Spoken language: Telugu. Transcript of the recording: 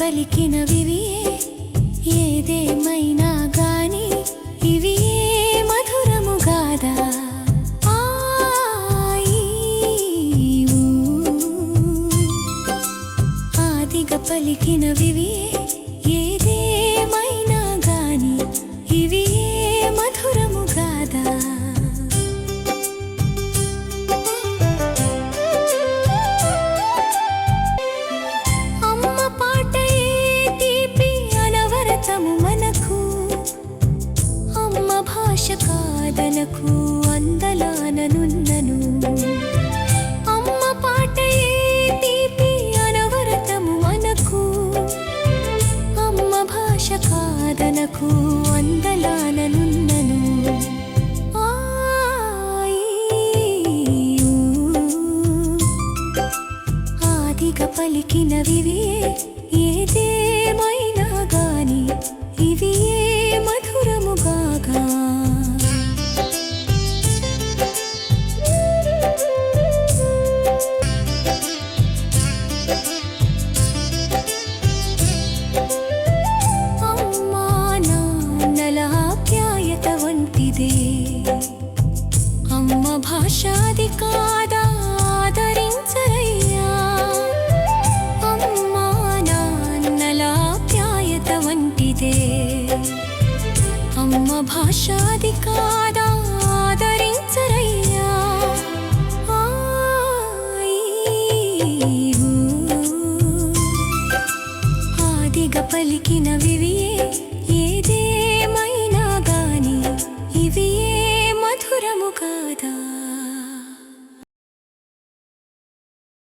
పలికిన వివియే ఏదేమైనా గాని ఇవి మధురము కాదా పలికినవి మనకు అందలాననున్నను అమ్మ పాటయే తీపి అనవరతము మనకు. అమ్మ భాష కాదనకు అందలాననున్నను ఆదిగ ఆదిగా పలికినవివే ఏదే వంటిదే అమ్మ భాషాది కాదా ఆదరించరయ్యా. అమ్మ నాన్నల ఆప్యాయత వంటిదే. అమ్మ భాషాది కాదా ఆదరించరయ్యా. ఆయి ఊ. ఆదిగా గాని